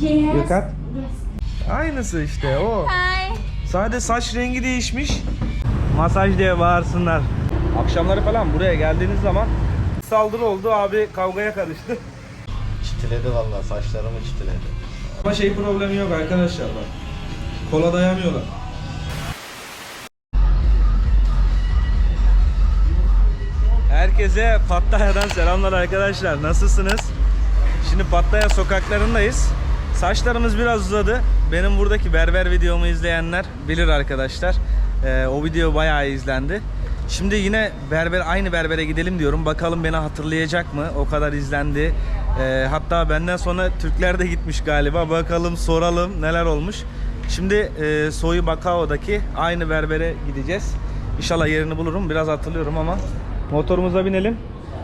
Yes. You cut? Yes. Aynısı işte o. Hi. Sadece saç rengi değişmiş. Masaj diye bağırsınlar. Akşamları falan buraya geldiğiniz zaman saldırı oldu abi kavgaya karıştı. Çitiledi vallahi saçlarımı çitiledi. Ama şey problemi yok arkadaşlar bak. Kola dayamıyorlar. Herkese Pattaya'dan selamlar arkadaşlar. Nasılsınız? Şimdi Pattaya sokaklarındayız. Saçlarımız biraz uzadı. Benim buradaki berber videomu izleyenler bilir arkadaşlar. Ee, o video bayağı izlendi. Şimdi yine berber aynı berbere gidelim diyorum. Bakalım beni hatırlayacak mı? O kadar izlendi. Ee, hatta benden sonra Türkler de gitmiş galiba. Bakalım soralım neler olmuş. Şimdi e, Soyu Bakao'daki aynı berbere gideceğiz. İnşallah yerini bulurum. Biraz hatırlıyorum ama motorumuza binelim.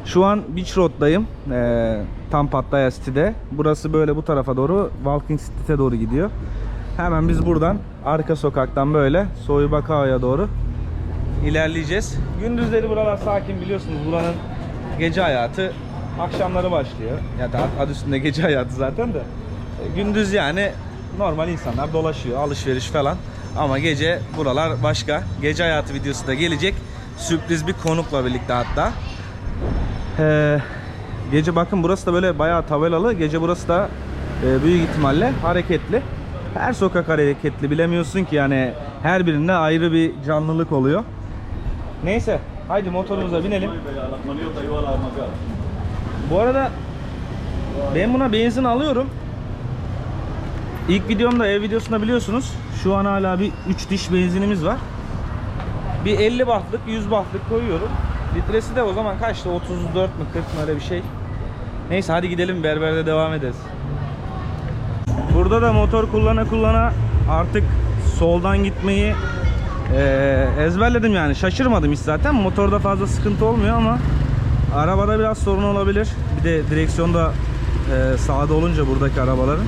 Şu an Beach Road'dayım. Ee, tam Pattaya City'de. Burası böyle bu tarafa doğru Walking Street'e doğru gidiyor. Hemen biz buradan arka sokaktan böyle Soyu Bakao'ya doğru ilerleyeceğiz. Gündüzleri buralar sakin biliyorsunuz. Buranın gece hayatı akşamları başlıyor. Ya da adı üstünde gece hayatı zaten de. E, Gündüz yani normal insanlar dolaşıyor, alışveriş falan. Ama gece buralar başka. Gece hayatı videosu da gelecek. Sürpriz bir konukla birlikte hatta. Ee, gece bakın burası da böyle bayağı tabelalı. Gece burası da e, büyük ihtimalle hareketli. Her sokak hareketli. Bilemiyorsun ki yani her birinde ayrı bir canlılık oluyor. Neyse haydi motorumuza binelim. Bu arada ben buna benzin alıyorum. İlk videomda ev videosunda biliyorsunuz şu an hala bir 3 diş benzinimiz var. Bir 50 bahtlık 100 bahtlık koyuyorum. Litresi de o zaman kaçtı? 34 mü 40 mı öyle bir şey. Neyse hadi gidelim berberde devam ederiz. Burada da motor kullana kullana artık soldan gitmeyi eee, ezberledim yani şaşırmadım hiç zaten motorda fazla sıkıntı olmuyor ama arabada biraz sorun olabilir bir de direksiyonda eee, sağda olunca buradaki arabaların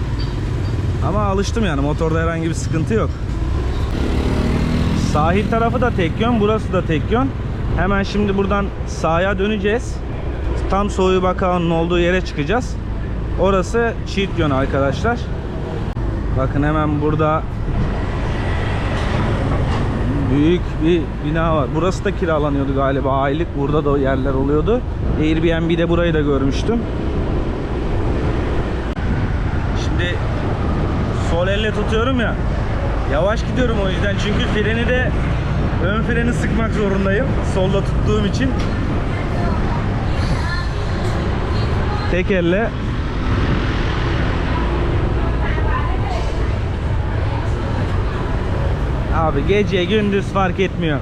ama alıştım yani motorda herhangi bir sıkıntı yok sahil tarafı da tek yön burası da tek yön hemen şimdi buradan sağa döneceğiz tam Soyu Bakao'nun olduğu yere çıkacağız orası çift yön arkadaşlar bakın hemen burada Büyük bir bina var. Burası da kiralanıyordu galiba aylık. Burada da yerler oluyordu. Airbnb'de burayı da görmüştüm. Şimdi sol elle tutuyorum ya. Yavaş gidiyorum o yüzden. Çünkü freni de ön freni sıkmak zorundayım. Solda tuttuğum için. Tek elle Abi gece gündüz fark etmiyor.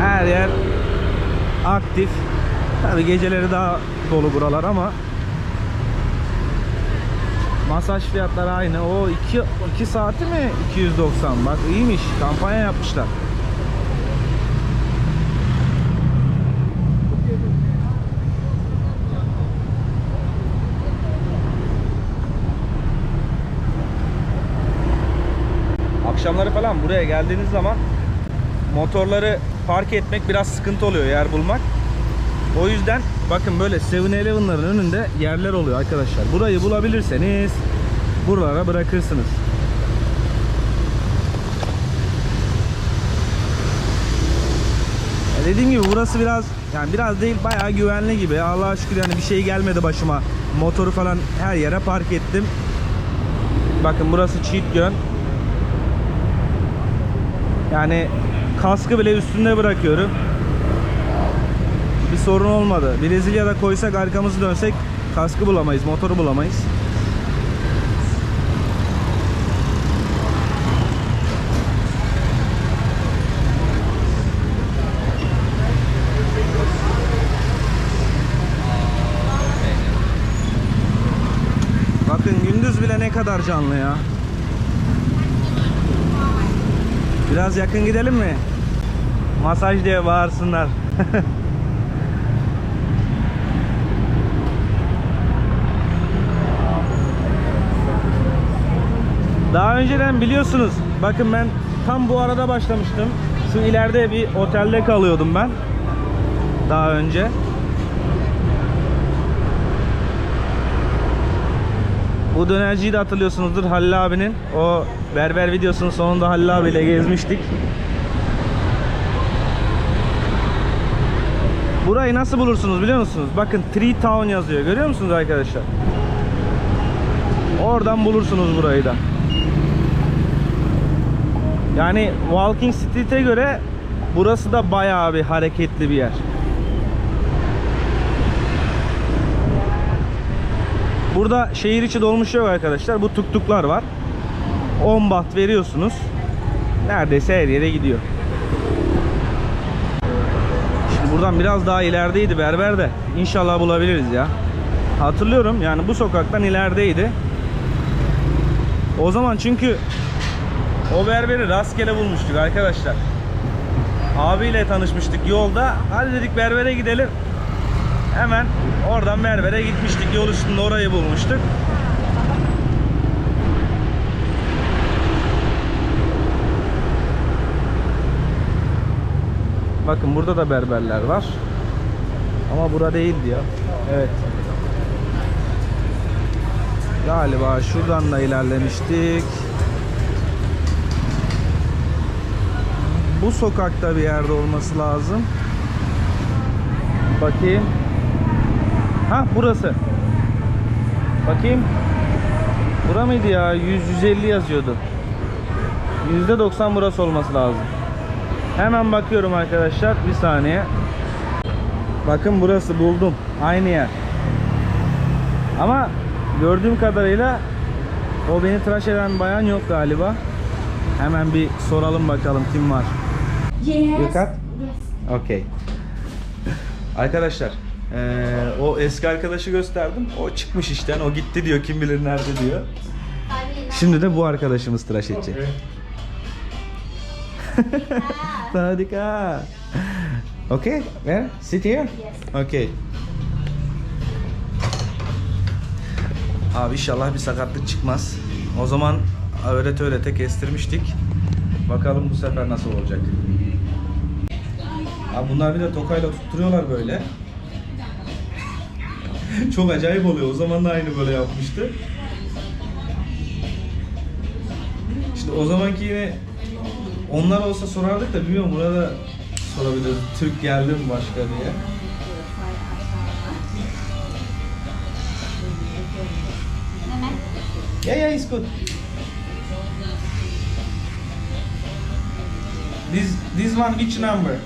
Her yer aktif. Tabi geceleri daha dolu buralar ama masaj fiyatları aynı. O 2 2 saati mi 290? Bak iyiymiş. Kampanya yapmışlar. Akşamları falan buraya geldiğiniz zaman motorları park etmek biraz sıkıntı oluyor yer bulmak. O yüzden bakın böyle 7-Eleven'ların önünde yerler oluyor arkadaşlar. Burayı bulabilirseniz buralara bırakırsınız. Ya Dediğim gibi burası biraz yani biraz değil bayağı güvenli gibi. Allah'a şükür yani bir şey gelmedi başıma. Motoru falan her yere park ettim. Bakın burası çift yön. Yani kaskı bile üstünde bırakıyorum. Bir sorun olmadı. Brezilya'da koysak arkamızı dönsek kaskı bulamayız, motoru bulamayız. Bakın gündüz bile ne kadar canlı ya. Biraz yakın gidelim mi? Masaj diye bağırsınlar. Daha önceden biliyorsunuz bakın ben tam bu arada başlamıştım. Şu ileride bir otelde kalıyordum ben. Daha önce. Bu dönerciyi de hatırlıyorsunuzdur Halil abinin. O berber videosunun sonunda Halil abiyle gezmiştik. Burayı nasıl bulursunuz biliyor musunuz? Bakın Tree Town yazıyor. Görüyor musunuz arkadaşlar? Oradan bulursunuz burayı da. Yani Walking Street'e göre burası da bayağı bir hareketli bir yer. Burada şehir içi dolmuş yok arkadaşlar. Bu tuktuklar var. 10 baht veriyorsunuz. Neredeyse her yere gidiyor. Şimdi buradan biraz daha ilerideydi berber de. İnşallah bulabiliriz ya. Hatırlıyorum yani bu sokaktan ilerideydi. O zaman çünkü o berberi rastgele bulmuştuk arkadaşlar. Abiyle tanışmıştık yolda. Hadi dedik berbere gidelim. Hemen oradan berbere gitmiştik. Yol üstünde orayı bulmuştuk. Bakın burada da berberler var. Ama bura değildi ya. Evet. Galiba şuradan da ilerlemiştik. Bu sokakta bir yerde olması lazım. Bakayım. Ha burası. Bakayım. Bura mıydı ya? 100 150 yazıyordu. %90 burası olması lazım. Hemen bakıyorum arkadaşlar. Bir saniye. Bakın burası buldum. Aynı yer. Ama gördüğüm kadarıyla o beni tıraş eden bayan yok galiba. Hemen bir soralım bakalım kim var. Yes. You cut? Yes. Okey. Arkadaşlar eee, o eski arkadaşı gösterdim. O çıkmış işten. O gitti diyor. Kim bilir nerede diyor. Şimdi de bu arkadaşımız tıraş edecek. Sadika. Okay, where? Sit here? Yes. Okay. Abi inşallah bir sakatlık çıkmaz. O zaman öğrete öğrete kestirmiştik. Bakalım bu sefer nasıl olacak. Abi bunlar bir de tokayla tutturuyorlar böyle. Çok acayip oluyor. O zaman da aynı böyle yapmıştı. İşte o zamanki yine onlar olsa sorardık da bilmiyorum burada sorabiliriz. Türk geldi mi başka diye. Yeah, yeah, it's good. This this one which number?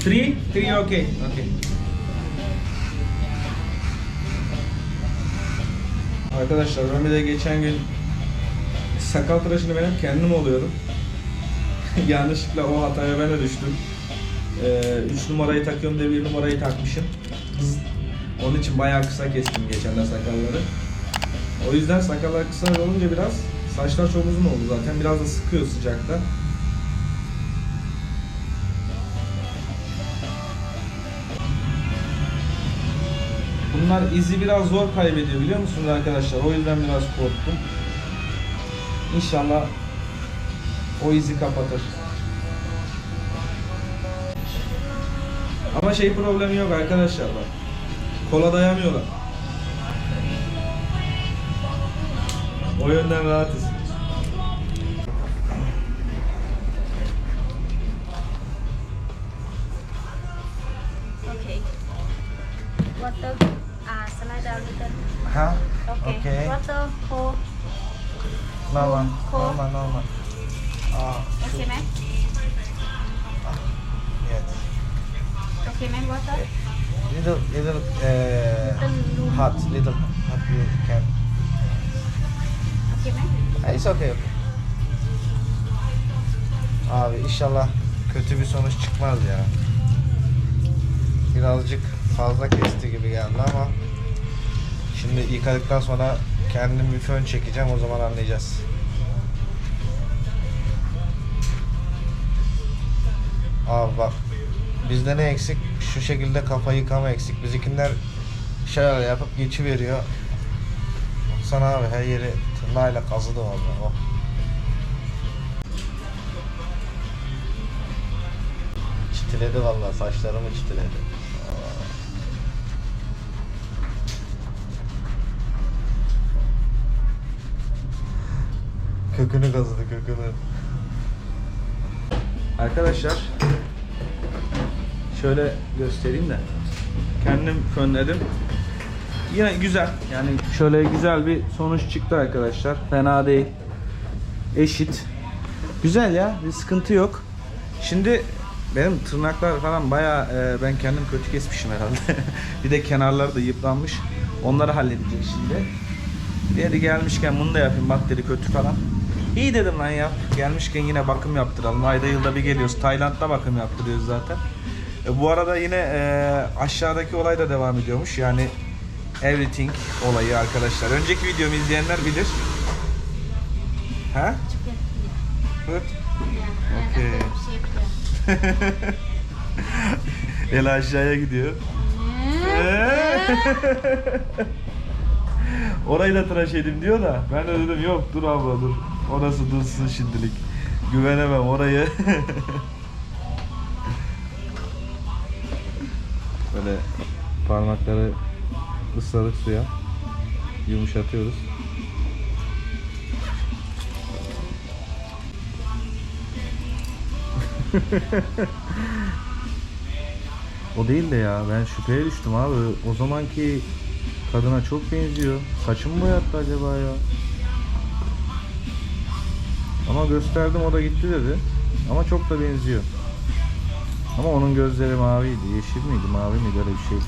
Three. Three? Okay. Okay. Arkadaşlar ben bir de geçen gün sakal tıraşını ben hep kendim oluyorum. Yanlışlıkla o hataya ben de düştüm. 3 numarayı takıyorum diye bir numarayı takmışım. Onun için bayağı kısa kestim geçen de sakalları. O yüzden sakallar kısa olunca biraz saçlar çok uzun oldu zaten. Biraz da sıkıyor sıcakta. Bunlar izi biraz zor kaybediyor biliyor musunuz arkadaşlar? O yüzden biraz korktum. İnşallah o izi kapatır. Ama şey problemi yok arkadaşlar bak. Kola dayamıyorlar. O yönden rahatız. Okay. Water. Ah, slide down little. Ha? Okay. Okay. Water. Cold. Normal. Cold. Normal normal. Aa, Okay, man. evet. Okay, man. Water. Little, little uh, Little hot, little hot you can. Okay, man. Ha, it's okay, okay. Abi inşallah kötü bir sonuç çıkmaz ya. Birazcık fazla kesti gibi geldi ama şimdi yıkadıktan sonra kendim bir fön çekeceğim o zaman anlayacağız. Abi bak bizde ne eksik? Şu şekilde kafa yıkama eksik. Bizikiler şöyle yapıp geçiveriyor. Baksana abi her yeri tırnağıyla kazıdı valla. Oh. Çitiledi valla saçlarımı çitiledi. Kökünü kazıdı kökünü. Arkadaşlar şöyle göstereyim de kendim fönledim. Yine güzel. Yani şöyle güzel bir sonuç çıktı arkadaşlar. Fena değil. Eşit. Güzel ya. Bir sıkıntı yok. Şimdi benim tırnaklar falan bayağı e, ben kendim kötü kesmişim herhalde. bir de kenarları da yıpranmış. Onları halledecek şimdi. Dedi gelmişken bunu da yapayım bak dedi kötü falan. İyi dedim lan yap. Gelmişken yine bakım yaptıralım. Ayda yılda bir geliyoruz. Tayland'da bakım yaptırıyoruz zaten. E, bu arada yine e, aşağıdaki olay da devam ediyormuş. Yani everything olayı arkadaşlar. Önceki videomu izleyenler bilir. Ha? Evet. Okay. El aşağıya gidiyor. Orayı da tıraş edeyim diyor da ben de dedim yok dur abla dur. Orası dursun şimdilik. Güvenemem orayı. Böyle parmakları ısladık suya yumuşatıyoruz. O değil de ya ben şüpheye düştüm abi. O zamanki kadına çok benziyor. Saçım mı boyattı acaba ya? Ama gösterdim o da gitti dedi. Ama çok da benziyor. Ama onun gözleri maviydi. Yeşil miydi, mavi miydi öyle bir şey.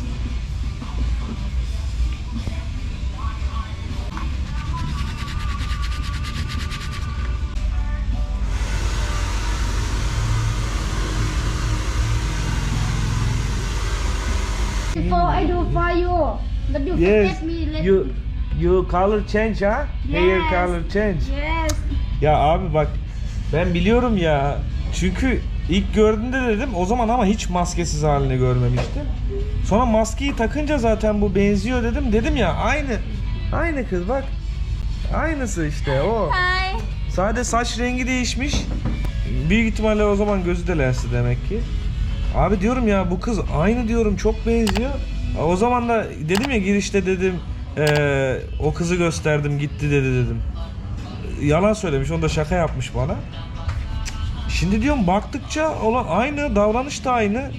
Before I do for you, but you forget me. Let you you color change ha? Hair Yes. color change. Yes. Ya abi bak ben biliyorum ya. Çünkü ilk gördüğümde dedim o zaman ama hiç maskesiz halini görmemiştim. Sonra maskeyi takınca zaten bu benziyor dedim. Dedim ya aynı. Aynı kız bak. Aynısı işte o. Hi. Sade saç rengi değişmiş. Büyük ihtimalle o zaman gözü de lensli demek ki. Abi diyorum ya bu kız aynı diyorum çok benziyor. O zaman da dedim ya girişte dedim eee, o kızı gösterdim gitti dedi dedim. Yalan söylemiş onu da şaka yapmış bana. Şimdi diyorum baktıkça olan aynı davranış da aynı.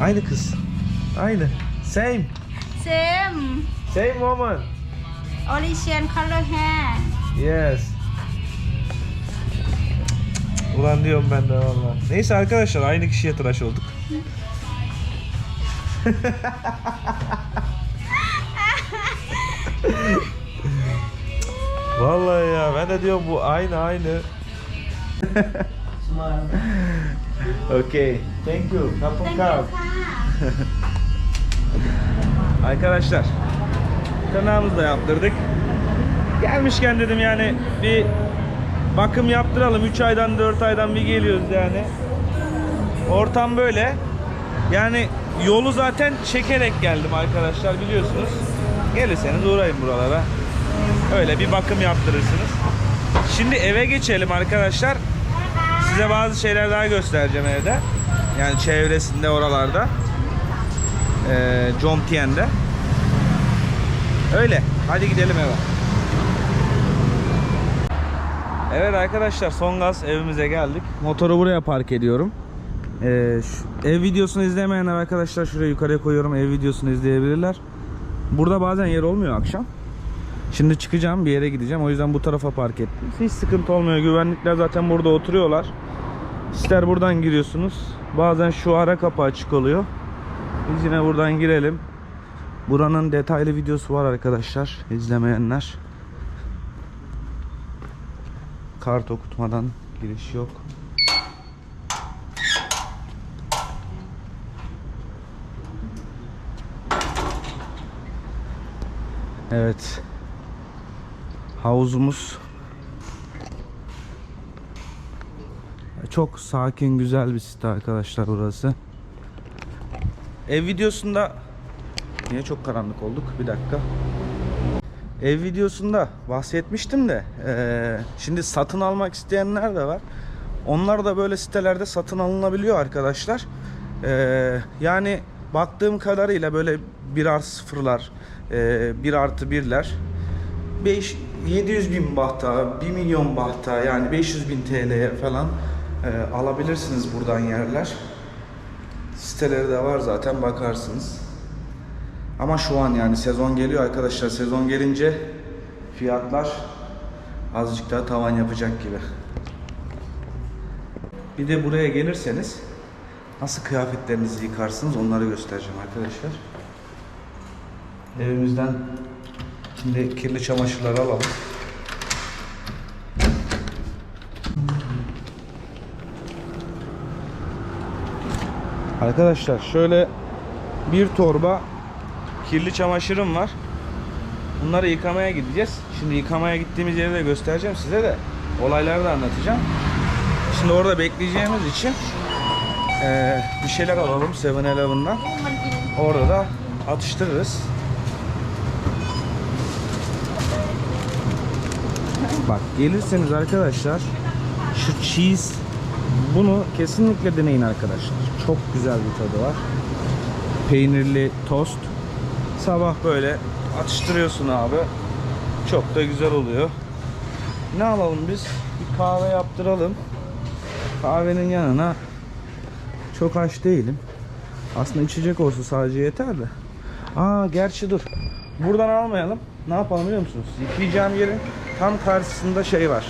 Aynı kız. Aynı. Same. Same. Same woman. Only color hair. Yes. Ulan diyorum ben de valla. Neyse arkadaşlar aynı kişiye tıraş olduk. Vallahi ya ben de diyorum bu aynı aynı. okay. Thank you. Kapım kal. Arkadaşlar tırnağımızı da yaptırdık. Gelmişken dedim yani bir bakım yaptıralım. 3 aydan 4 aydan bir geliyoruz yani. Ortam böyle. Yani yolu zaten çekerek geldim arkadaşlar biliyorsunuz. Gelirseniz uğrayın buralara. Öyle bir bakım yaptırırsınız. Şimdi eve geçelim arkadaşlar. Size bazı şeyler daha göstereceğim evde. Yani çevresinde oralarda. Ee, Jomtien'de. Öyle. Hadi gidelim eve. Evet arkadaşlar son gaz evimize geldik. Motoru buraya park ediyorum. Ee, şu- ev videosunu izlemeyenler arkadaşlar şuraya yukarıya koyuyorum. Ev videosunu izleyebilirler. Burada bazen yer olmuyor akşam. Şimdi çıkacağım bir yere gideceğim. O yüzden bu tarafa park ettim. Hiç sıkıntı olmuyor. Güvenlikler zaten burada oturuyorlar. İster buradan giriyorsunuz. Bazen şu ara kapı açık oluyor. Biz yine buradan girelim. Buranın detaylı videosu var arkadaşlar. İzlemeyenler. Kart okutmadan giriş yok. Evet. Havuzumuz çok sakin güzel bir site arkadaşlar burası. Ev videosunda Niye çok karanlık olduk? Bir dakika. Ev videosunda bahsetmiştim de eee, şimdi satın almak isteyenler de var. Onlar da böyle sitelerde satın alınabiliyor arkadaşlar. Eee, yani baktığım kadarıyla böyle 1 artı sıfırlar, eee 1 artı birler 5 700 bin bahta, 1 milyon bahta yani 500 bin TL'ye falan e, alabilirsiniz buradan yerler. Siteleri de var zaten bakarsınız. Ama şu an yani sezon geliyor arkadaşlar. Sezon gelince fiyatlar azıcık daha tavan yapacak gibi. Bir de buraya gelirseniz nasıl kıyafetlerinizi yıkarsınız onları göstereceğim arkadaşlar. Evimizden şimdi kirli çamaşırları alalım. Arkadaşlar şöyle bir torba kirli çamaşırım var. Bunları yıkamaya gideceğiz. Şimdi yıkamaya gittiğimiz yeri de göstereceğim size de. Olayları da anlatacağım. Şimdi orada bekleyeceğimiz için eee, bir şeyler alalım 7-Eleven'dan. Orada da atıştırırız. Bak gelirseniz arkadaşlar şu cheese bunu kesinlikle deneyin arkadaşlar. Çok güzel bir tadı var. Peynirli tost. Sabah böyle atıştırıyorsun abi. Çok da güzel oluyor. Ne alalım biz? Bir kahve yaptıralım. Kahvenin yanına çok aç değilim. Aslında içecek olsa sadece yeter de. Aa gerçi dur. Buradan almayalım. Ne yapalım biliyor musunuz? Yıkayacağım yerin tam karşısında şey var.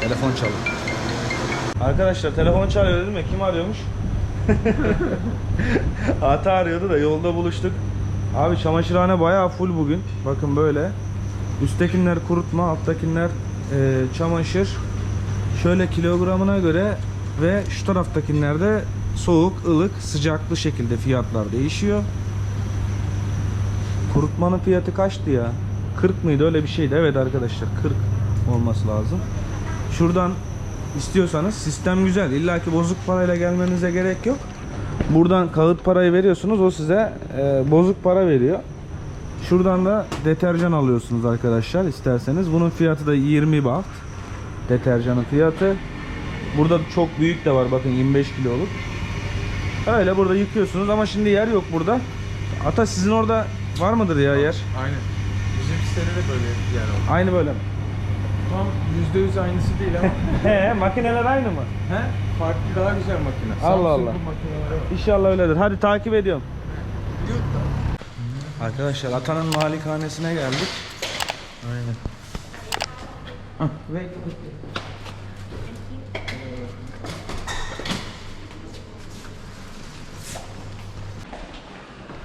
Telefon çalıyor. Arkadaşlar telefon çalıyor değil mi? Kim arıyormuş? Ata arıyordu da yolda buluştuk. Abi çamaşırhane bayağı full bugün. Bakın böyle. Üsttekiler kurutma, alttakiler e, çamaşır. Şöyle kilogramına göre ve şu taraftakiler de soğuk, ılık, sıcaklı şekilde fiyatlar değişiyor. Kurutmanın fiyatı kaçtı ya? 40 mıydı öyle bir şeydi. Evet arkadaşlar 40 olması lazım. Şuradan istiyorsanız sistem güzel. İlla ki bozuk parayla gelmenize gerek yok. Buradan kağıt parayı veriyorsunuz. O size e, bozuk para veriyor. Şuradan da deterjan alıyorsunuz arkadaşlar isterseniz. Bunun fiyatı da 20 baht. Deterjanın fiyatı. Burada çok büyük de var bakın 25 kiloluk. Öyle burada yıkıyorsunuz ama şimdi yer yok burada. Ata sizin orada var mıdır ya yer? Aynen. Sitede de böyle bir yer. Aynı böyle mi? Tam %100 aynısı değil ama. He, makineler aynı mı? He? Farklı daha güzel makine. Allah Allah. makineleri var. İnşallah öyledir. Hadi takip ediyorum. Arkadaşlar Atan'ın malikanesine geldik. Aynen.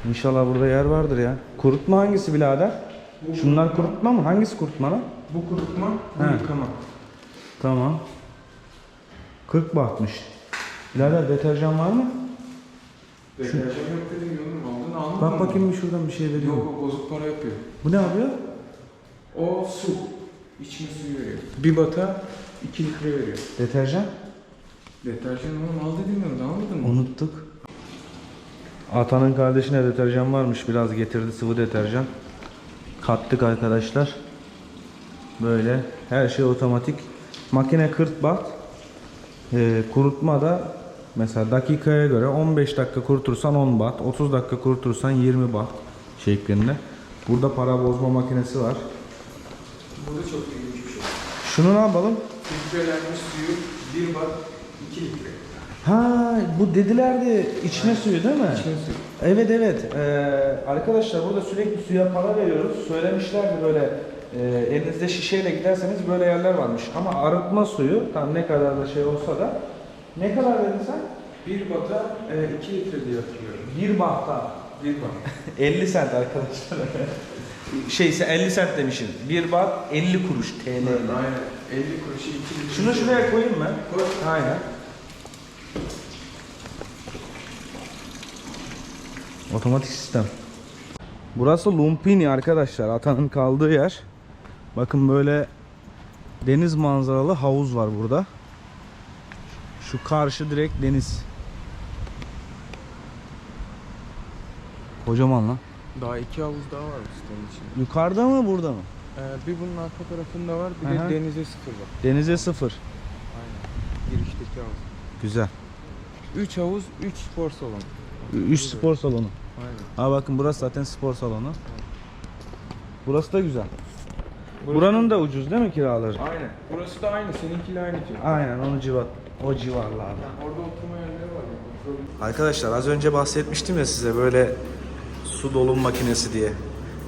İnşallah burada yer vardır ya. Kurutma hangisi birader? Şunlar kurutma mı? Hangisi kurutma lan? Bu kurutma, bu He. yıkama. Tamam. 40 bahtmış. Birader deterjan var mı? Deterjan yok dedim yolun aldın almadın Bak mı? bakayım bir şuradan bir şey veriyor. Yok mu? o bozuk para yapıyor. Bu ne yapıyor? O su. İçme suyu veriyor. Bir bata 2 litre veriyor. Deterjan. Deterjan oğlum al dedim yolun almadın mı? Unuttuk. Atanın kardeşine deterjan varmış. Biraz getirdi sıvı deterjan. Kattık arkadaşlar. Böyle her şey otomatik. Makine 40 baht. Ee, kurutma da mesela dakikaya göre 15 dakika kurutursan 10 baht, 30 dakika kurutursan 20 baht şeklinde. Burada para bozma makinesi var. Bu da çok ilginç bir şey. Şunu ne yapalım? Filtrelenmiş suyu 1 bat 2 litre. Ha bu dedilerdi içme suyu değil mi? İçme suyu. Evet evet. Ee, arkadaşlar burada sürekli suya para veriyoruz. Söylemişlerdi böyle e, elinizde şişeyle giderseniz böyle yerler varmış. Ama arıtma suyu tam ne kadar da şey olsa da ne kadar dedin sen? 1 bata 2 litre diye hatırlıyorum. Bir bahta. 1 bat. 50 sent arkadaşlar. Şeyse 50 sent demişim. Bir baht 50 kuruş TL. Aynen. 50 kuruşu 2 litre. Şunu şuraya koyayım mı? Koy. Aynen. Otomatik sistem. Burası Lumpini arkadaşlar. Atanın kaldığı yer. Bakın böyle deniz manzaralı havuz var burada. Şu karşı direkt deniz. Kocaman lan. Daha iki havuz daha var sitenin içinde. Yukarıda mı burada mı? Ee, bir bunun arka tarafında var, bir Aha. de denize sıfır var. Denize sıfır. Aynen. Girişteki havuz. Güzel. 3 havuz, 3 spor salonu. 3 spor salonu. Aynen. Ha bakın burası zaten spor salonu. Burası da güzel. Buranın da ucuz değil mi kiraları? Aynen. Burası da aynı. Seninkiyle aynı diyor. Aynen onu civar o civarlarda. Orada oturma yerleri var. ya. Arkadaşlar az önce bahsetmiştim ya size böyle su dolum makinesi diye.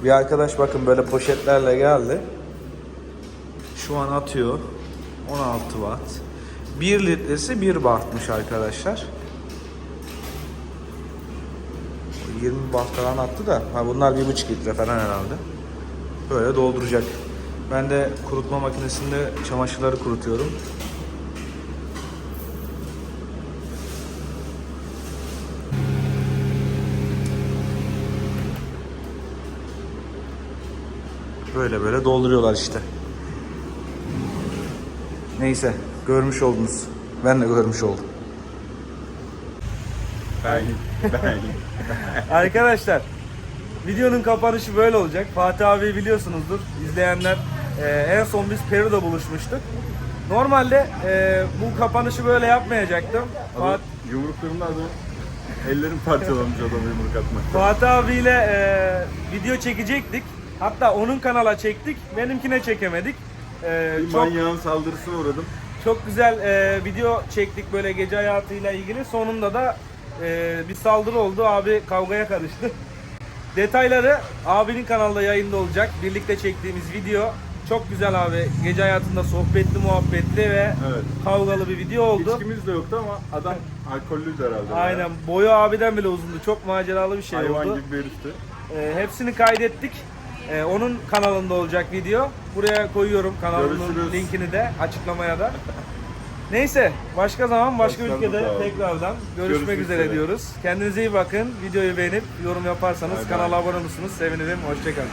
Bir arkadaş bakın böyle poşetlerle geldi. Şu an atıyor. 16 watt. 1 litresi 1 wattmış arkadaşlar. 20 watt falan attı da. Ha bunlar 1,5 litre falan herhalde. Böyle dolduracak. Ben de kurutma makinesinde çamaşırları kurutuyorum. Böyle böyle dolduruyorlar işte. Neyse görmüş oldunuz. Ben de görmüş oldum. Arkadaşlar videonun kapanışı böyle olacak. Fatih abi biliyorsunuzdur. İzleyenler e, en son biz Peru'da buluşmuştuk. Normalde e, bu kapanışı böyle yapmayacaktım. Fat- Yumruklarımda adam ellerim parçalanmış adama yumruk atmak. Fatih abiyle e, video çekecektik. Hatta onun kanala çektik. Benimkine çekemedik. E, Bir çok manyağın saldırısına uğradım. çok güzel e, video çektik böyle gece hayatıyla ilgili. Sonunda da e, bir saldırı oldu. Abi kavgaya karıştı. Detayları abinin kanalda yayında olacak. Birlikte çektiğimiz video. Çok güzel abi. Gece hayatında sohbetli, muhabbetli ve Evet. kavgalı bir video oldu. İçkimiz de yoktu ama adam alkollüydü herhalde. Aynen. Boyu abiden bile uzundu. Çok maceralı bir şey Hayvan oldu. gibi bir herifti. E, hepsini kaydettik. E, onun kanalında olacak video. Buraya koyuyorum kanalının Görüşürüz. linkini de açıklamaya da. Neyse başka zaman başka Başka ülkede tekrardan görüşmek Görüşmek üzere üzere. diyoruz. Kendinize iyi bakın. Videoyu beğenip yorum yaparsanız bay. kanala abone olursunuz. Sevinirim. Hoşçakalın.